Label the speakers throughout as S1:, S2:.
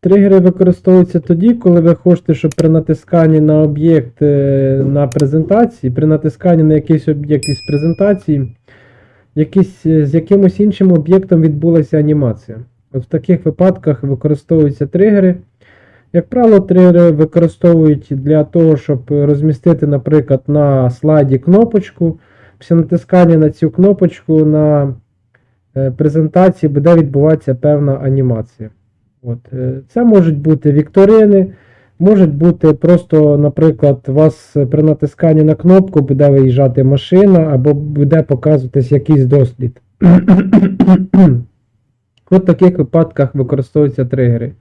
S1: Тригери використовуються тоді, коли ви хочете, щоб при натисканні на об'єкт е, на презентації, при натисканні на якийсь об'єкт із презентації, якийсь, е, з якимось іншим об'єктом відбулася анімація. От в таких випадках використовуються тригери. Як правило, тригери використовують для того, щоб розмістити, наприклад, на слайді кнопочку. Після натискання на цю кнопочку на е, презентації буде відбуватися певна анімація. От. е, Це можуть бути вікторини, можуть бути просто, наприклад, у вас при натисканні на кнопку буде виїжджати машина або буде показуватись якийсь дослід. От в таких випадках використовуються тригери.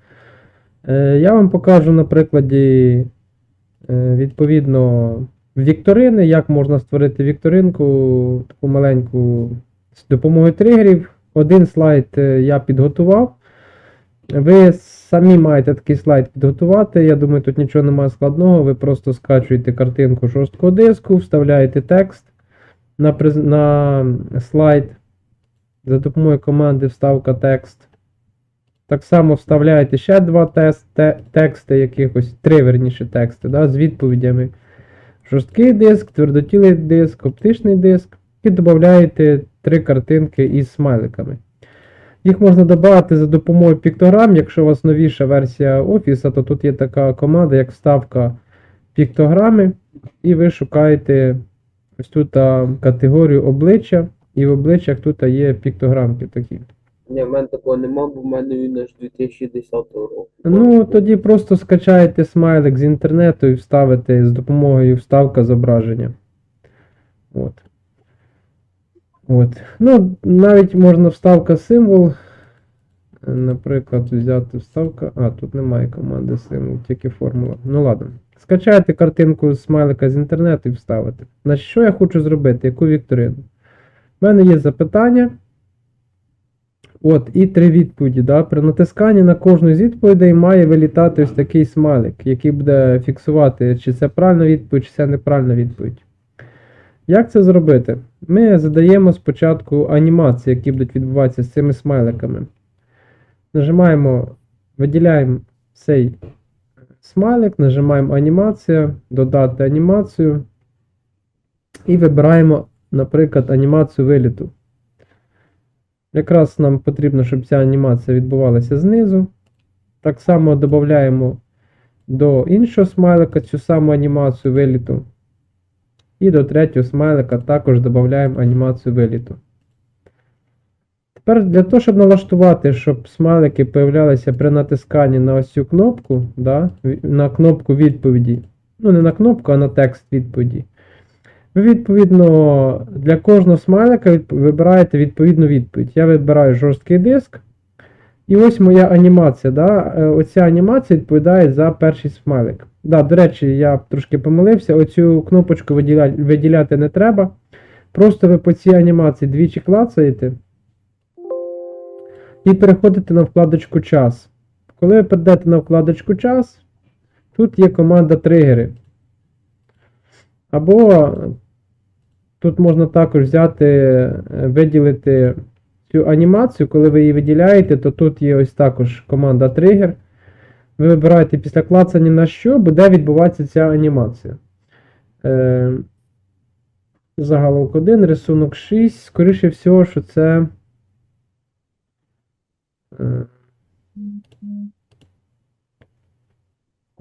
S1: Е, Я вам покажу на прикладі е, відповідно вікторини, як можна створити вікторинку, таку маленьку з допомогою тригерів. Один слайд я підготував. Ви самі маєте такий слайд підготувати. Я думаю, тут нічого немає складного. Ви просто скачуєте картинку жорсткого диску, вставляєте текст на, през- на слайд за допомогою команди вставка текст. Так само вставляєте ще два тест, те, тексти, якихось три верніше тексти, да, з відповідями. Жорсткий диск, твердотілий диск, оптичний диск. І додаєте три картинки із смайликами. Їх можна додати за допомогою піктограм. Якщо у вас новіша версія Office, то тут є така команда, як вставка піктограми. І ви шукаєте ось тут категорію обличчя. І в обличчях тут є піктограмки такі.
S2: Ні, в мене такого нема, бо в мене він аж 2010 року.
S1: Ну, тоді просто скачаєте смайлик з інтернету і вставите з допомогою вставка зображення. От. От. Ну, навіть можна вставка символ. Е, Наприклад, взяти вставка. А, тут немає команди символ, тільки формула. Ну ладно. Скачаєте картинку смайлика з інтернету і вставите. Значить, що я хочу зробити? Яку вікторину? У мене є запитання. От, і три відповіді. Да? При натисканні на кожну з відповідей має вилітати ось такий смайлик, який буде фіксувати, чи це правильна відповідь, чи це неправильна відповідь. Як це зробити? Ми задаємо спочатку анімації, які будуть відбуватися з цими смайликами. Нажимаємо, виділяємо цей смайлик, нажимаємо анімація, додати анімацію. І вибираємо, наприклад, анімацію виліту. Якраз нам потрібно, щоб ця анімація відбувалася знизу. Так само додаємо до іншого смайлика цю саму анімацію виліту. І до третього смайлика також додаємо анімацію виліту. Тепер для того, щоб налаштувати, щоб смайлики появлялися при натисканні на ось цю кнопку, да, на кнопку відповіді. Ну, не на кнопку, а на текст відповіді. Ви, відповідно, для кожного смайлика вибираєте відповідну відповідь. Я вибираю жорсткий диск. І ось моя анімація. Да? е, Оця анімація відповідає за перший смайлик. Да, до речі, я трошки помилився. Оцю кнопочку виділя... виділяти не треба. Просто ви по цій анімації двічі клацаєте. І переходите на вкладочку час. Коли ви перейдете на вкладочку час, тут є команда тригери. Або тут можна також взяти, е, виділити цю анімацію, коли ви її виділяєте, то тут є ось також команда тригер. Ви вибираєте після клацання на що буде відбуватися ця анімація. Е, заголовок 1, рисунок 6. Скоріше всього, що це. е,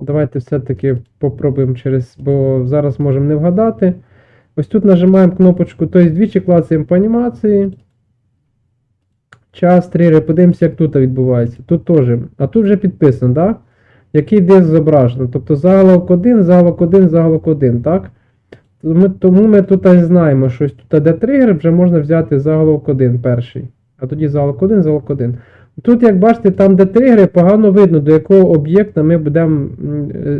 S1: Давайте все-таки попробуємо через, бо зараз можемо не вгадати. Ось тут нажимаємо кнопочку, тобто двічі клацаємо по анімації. Час, тригери, подивимося, як тут відбувається. Тут теж. А тут вже підписано, так? Який диск зображено. Тобто заголовок 1, заголовок 1, заголовок 1, так? Тому, тому ми тут знаємо, що тут де тригер, вже можна взяти заголовок 1 перший. А тоді заголовок 1, заголовок 1. Тут, як бачите, там, де тригери, погано видно, до якого об'єкта ми будемо,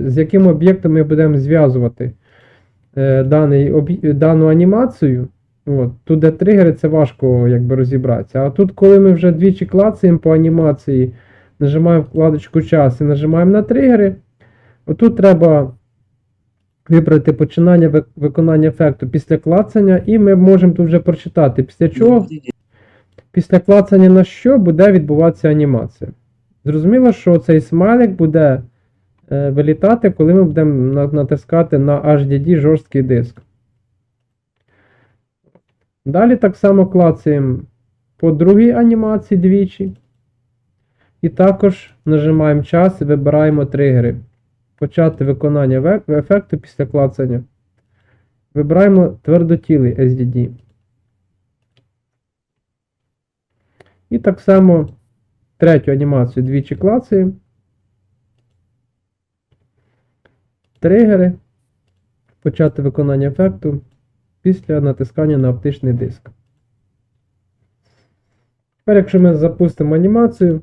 S1: з яким об'єктом ми будемо зв'язувати е, дану анімацію. От, тут, де тригери, це важко якби, розібратися. А тут, коли ми вже двічі клацаємо по анімації, нажимаємо вкладочку час і нажимаємо на тригери, отут треба вибрати починання виконання ефекту після клацання, і ми можемо тут вже прочитати, після чого. Після клацання на що буде відбуватися анімація. Зрозуміло, що цей смайлик буде е, вилітати, коли ми будемо натискати на HDD жорсткий диск. Далі так само клацаємо по другій анімації двічі. І також нажимаємо час і вибираємо тригери. Почати виконання ефекту після клацання. Вибираємо твердотілий SDD. І так само третю анімацію двічі клацаємо. Тригери. Почати виконання ефекту після натискання на оптичний диск. Тепер, якщо ми запустимо анімацію,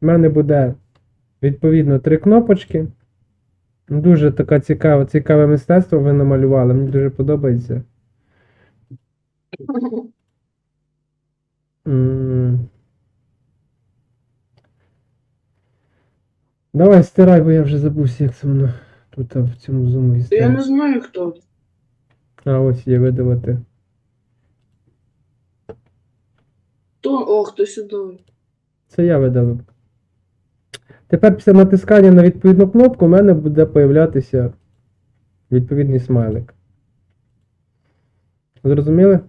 S1: в мене буде відповідно три кнопочки. Дуже така цікава, цікаве мистецтво ви намалювали. Мені дуже подобається. Давай стирай, бо я вже забувся, як це воно тут в цьому зумові
S3: Та я не знаю хто.
S1: А, ось є видавати.
S3: То, о, хто сюди.
S1: Це я видалив. Тепер після натискання на відповідну кнопку у мене буде появлятися відповідний смайлик. Зрозуміли?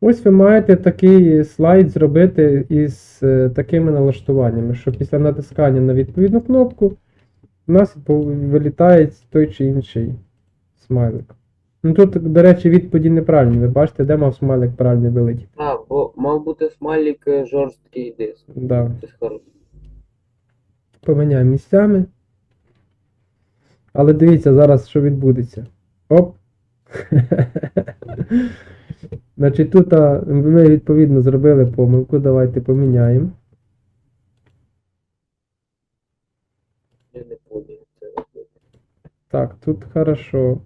S1: Ось ви маєте такий слайд зробити із е, такими налаштуваннями, що після натискання на відповідну кнопку у нас вилітає той чи інший смайлик. Ну тут, до речі, відповіді неправильні. Ви бачите, де мав смайлик правильно вилетіти.
S2: Так, бо мав бути смайлік е, жорсткий диск.
S1: Да. Поміняємо місцями. Але дивіться зараз, що відбудеться. Оп. Значить, тут ми відповідно зробили помилку. Давайте поміняємо.
S2: Я не буду це робити.
S1: Так, тут хорошо.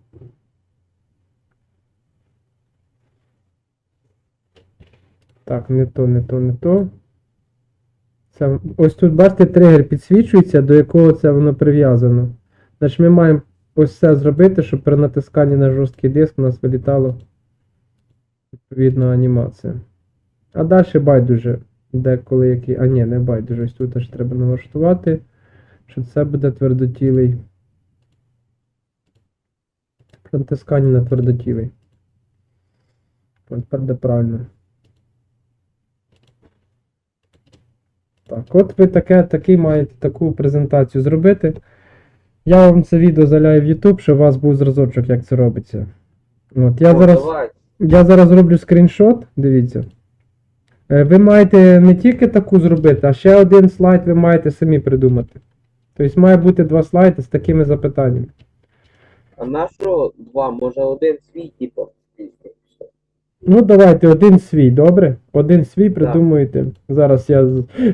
S1: Так, не то, не то, не то. Це, ось тут, бачите, тригер підсвічується, до якого це воно прив'язано. Значить, ми маємо ось це зробити, щоб при натисканні на жорсткий диск у нас вилітало відповідно анімація. А далі байдуже, де коли який. А ні, не байдуже. Ось тут аж треба налаштувати, що це буде твердотілий. При натисканні на твердотілий. От тепер де правильно. Так, от ви таке, такий маєте таку презентацію зробити. Я вам це відео заляю в YouTube, щоб у вас був зразочок, як це робиться. От, я
S2: О,
S1: зараз.
S2: Давай.
S1: Я зараз зроблю скріншот, дивіться. Е, Ви маєте не тільки таку зробити, а ще один слайд ви маєте самі придумати. Тобто має бути два слайди з такими запитаннями.
S2: А на що два? Може один свій, типу.
S1: Ну, давайте один свій, добре? Один свій придумуєте. Зараз я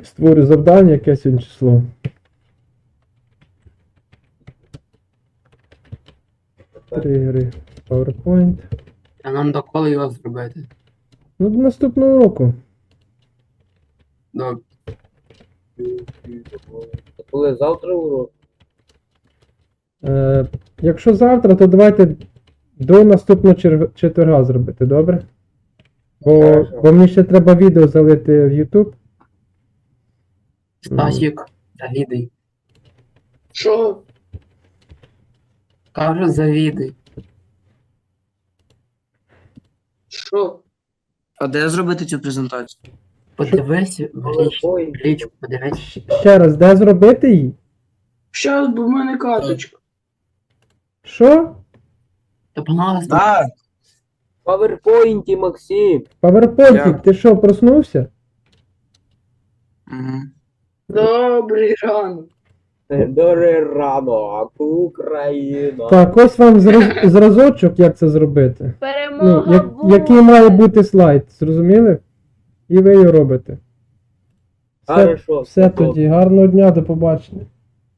S1: створю завдання, яке сьогодні число. Тригери PowerPoint.
S4: А нам доколи його зробити?
S1: Ну, до наступного року.
S4: Добре.
S2: Коли завтра урок?
S1: Е, якщо завтра, то давайте до наступного чер- четверга зробити, добре? Бо,
S2: Хорошо.
S1: бо мені ще треба відео залити в YouTube.
S4: Стасік, завідай.
S3: Що?
S4: Кажу, завідай.
S3: Що?
S5: А де зробити цю презентацію?
S4: Подивись в річ, в річку, подивись.
S1: Ще раз, де зробити її?
S3: Щас, бо в мене карточка.
S1: Що?
S4: Та погнали з
S5: Так,
S2: В PowerPoint, Максим.
S1: Паверпойнтик,
S5: Як?
S1: ти що, проснувся?
S5: Мгм.
S3: Добрий ранок.
S2: Добре ранок, Україна.
S1: Так, ось вам зра- зразочок, як це зробити. Ну,
S6: Перемога
S1: як,
S6: буде.
S1: який має бути слайд, зрозуміли? І ви її робите. Все,
S2: Хорошо.
S1: все тоді, гарного дня, до побачення.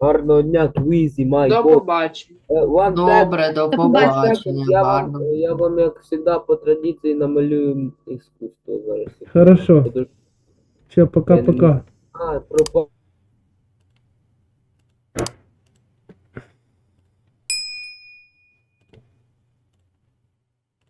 S2: Гарного дня, Твізі, май
S3: До побачення.
S2: Е, Вам
S4: Добре, до побачення.
S2: Я
S4: гарно.
S2: вам, я вам, як завжди, по традиції намалюю іскусство зараз.
S1: Хорошо.
S2: Подож-
S1: Все, пока-пока.
S2: А, пропав.